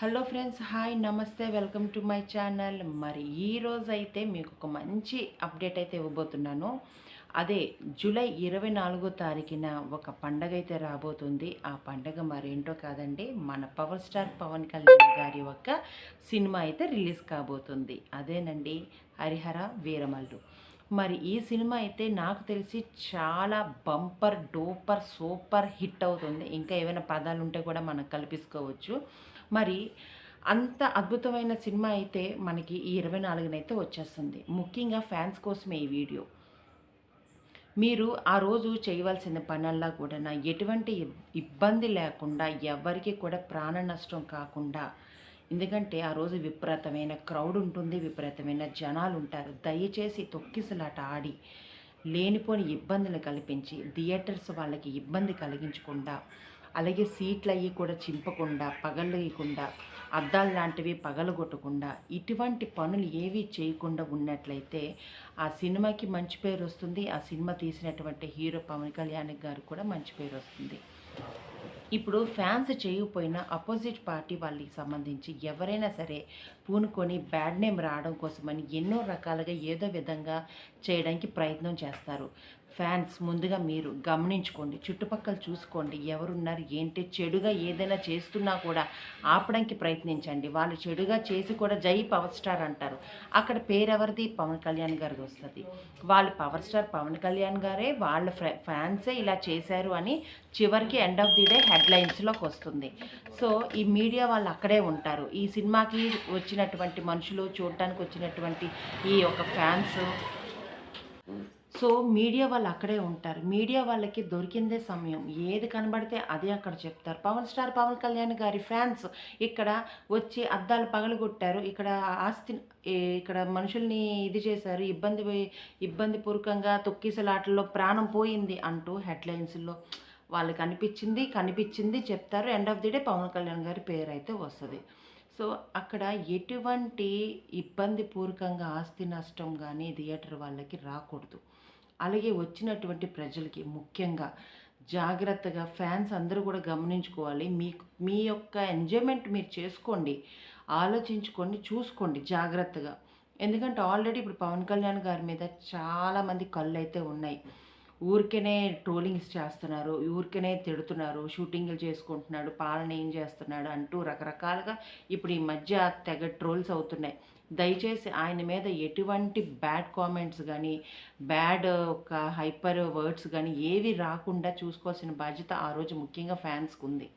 Hello friends hi నమస్తే welcome to my channel మరి ఈ రోజు అయితే మీకు ఒక మంచి అప్డేట్ అయితే ఇవ్వబోతున్నాను. అదే జూలై ఇరవై నాలుగో తారీఖున ఒక పండగ అయితే రాబోతుంది. ఆ పండగ మరేంటో కాదండి మన పవర్ స్టార్ పవన్ కళ్యాణ్ గారి యొక్క సినిమా అయితే రిలీజ్ కాబోతుంది. అదేనండి హరిహర వీరమల్లు. మరి ఈ సినిమా అయితే నాకు తెలిసి చాలా బంపర్ డోపర్ సూపర్ హిట్ అవుతుంది. ఇంకా ఏమైనా పదాలు ఉంటే కూడా మనం కల్పించుకోవచ్చు మరి అంత అద్భుతమైన సినిమా అయితే మనకి ఈ ఇరవై నాలుగునైతే వచ్చేస్తుంది. ముఖ్యంగా ఫ్యాన్స్ కోసమే ఈ వీడియో. మీరు ఆ రోజు చేయవలసిన పనల్లా కూడా ఎటువంటి ఇబ్బంది లేకుండా ఎవరికి కూడా ప్రాణ నష్టం కాకుండా ఎందుకంటే ఆ రోజు విపరీతమైన క్రౌడ్ ఉంటుంది విపరీతమైన జనాలు ఉంటారు. దయచేసి తొక్కిసలాట ఆడి లేనిపోని ఇబ్బందులు కల్పించి థియేటర్స్ వాళ్ళకి ఇబ్బంది కలిగించకుండా అలాగే సీట్లు అవి కూడా చింపకుండా పగలకుండా అద్దాలు లాంటివి పగలగొట్టకుండా ఇటువంటి పనులు ఏవి చేయకుండా ఉన్నట్లయితే ఆ సినిమాకి మంచి పేరు వస్తుంది. ఆ సినిమా తీసినటువంటి హీరో పవన్ కళ్యాణ్ గారు కూడా మంచి పేరు వస్తుంది. ఇప్పుడు ఫ్యాన్స్ చేయకపోయినా అపోజిట్ పార్టీ వాళ్ళకి సంబంధించి ఎవరైనా సరే పూనుకొని బ్యాడ్ నేమ్ రావడం కోసమని ఎన్నో రకాలుగా ఏదో విధంగా చేయడానికి ప్రయత్నం చేస్తారు. ఫ్యాన్స్ ముందుగా మీరు గమనించుకోండి చుట్టుపక్కల చూసుకోండి ఎవరున్నారు ఏంటి చెడుగా ఏదైనా చేస్తున్నా కూడా ఆపడానికి ప్రయత్నించండి. వాళ్ళు చెడుగా చేసి కూడా జై పవర్ స్టార్ అంటారు. అక్కడ పేరెవరిది పవన్ కళ్యాణ్ గారిది వస్తుంది. వాళ్ళు పవర్ స్టార్ పవన్ కళ్యాణ్ గారే వాళ్ళ ఫ్యాన్సే ఇలా చేశారు అని చివరికి ఎండ్ ఆఫ్ ది డే హెడ్లైన్స్లోకి వస్తుంది. సో ఈ మీడియా వాళ్ళు అక్కడే ఉంటారు. ఈ సినిమాకి వచ్చినటువంటి మనుషులు చూడటానికి వచ్చినటువంటి ఈ యొక్క ఫ్యాన్స్ సో మీడియా వాళ్ళు అక్కడే ఉంటారు. మీడియా వాళ్ళకి దొరికిందే సమయం. ఏది కనబడితే అదే అక్కడ చెప్తారు. పవన్ స్టార్ పవన్ కళ్యాణ్ గారి ఫ్యాన్స్ ఇక్కడ వచ్చి అద్దాలు పగలగొట్టారు. ఇక్కడ ఆస్తి ఇక్కడ మనుషుల్ని ఇది చేశారు. ఇబ్బంది ఇబ్బంది పూర్వకంగా తొక్కిసలాటల్లో ప్రాణం పోయింది అంటూ హెడ్లైన్స్లో వాళ్ళకి అనిపించింది కనిపించింది చెప్తారు. End of the day Pawan Kalyan గారి పేరు అయితే వస్తుంది. సో అక్కడ ఎటువంటి ఇబ్బంది పూర్వకంగా ఆస్తి నష్టం కానీ థియేటర్ వాళ్ళకి రాకూడదు. అలాగే వచ్చినటువంటి ప్రజలకి ముఖ్యంగా జాగ్రత్తగా ఫ్యాన్స్ అందరూ కూడా గమనించుకోవాలి. మీకు మీ యొక్క ఎంజాయ్మెంట్ మీరు చేసుకోండి. ఆలోచించుకోండి చూసుకోండి జాగ్రత్తగా. ఎందుకంటే ఆల్రెడీ ఇప్పుడు పవన్ కళ్యాణ్ గారి మీద చాలామంది కళ్ళు అయితే ఉన్నాయి. ఊరికేనే ట్రోలింగ్స్ చేస్తున్నారు ఊరికేనే తిడుతున్నారు షూటింగ్లు చేసుకుంటున్నాడు పాలన ఏం చేస్తున్నాడు అంటూ రకరకాలుగా ఇప్పుడు ఈ మధ్య తెగ ట్రోల్స్ అవుతున్నాయి. దయచేసి ఆయన మీద ఎటువంటి బ్యాడ్ కామెంట్స్ కానీ బ్యాడ్ ఒక హైపర్ వర్డ్స్ కానీ ఏవి రాకుండా చూసుకోవాల్సిన బాధ్యత ఆ రోజు ముఖ్యంగా ఫ్యాన్స్కి ఉంది.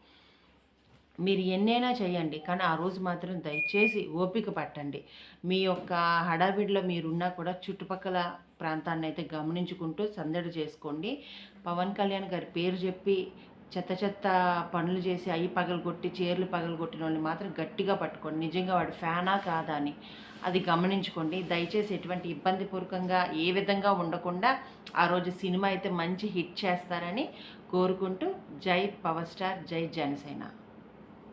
మీరు ఎన్నైనా చేయండి కానీ ఆ రోజు మాత్రం దయచేసి ఓపిక పట్టండి. మీ యొక్క హడావిడిలో మీరున్నా కూడా చుట్టుపక్కల ప్రాంతాన్ని అయితే గమనించుకుంటూ సందడి చేసుకోండి. పవన్ కళ్యాణ్ గారి పేరు చెప్పి చెత్త చెత్త పనులు చేసి అవి పగలగొట్టి చీరలు పగలగొట్టిన వాళ్ళని మాత్రం గట్టిగా పట్టుకోండి. నిజంగా వాడు ఫ్యానా కాదా అని అది గమనించుకోండి. దయచేసి ఎటువంటి ఇబ్బంది పూర్వకంగా ఏ విధంగా ఉండకుండా ఆ రోజు సినిమా అయితే మంచి హిట్ చేస్తారని కోరుకుంటూ జై పవర్ స్టార్ జై జనసేన.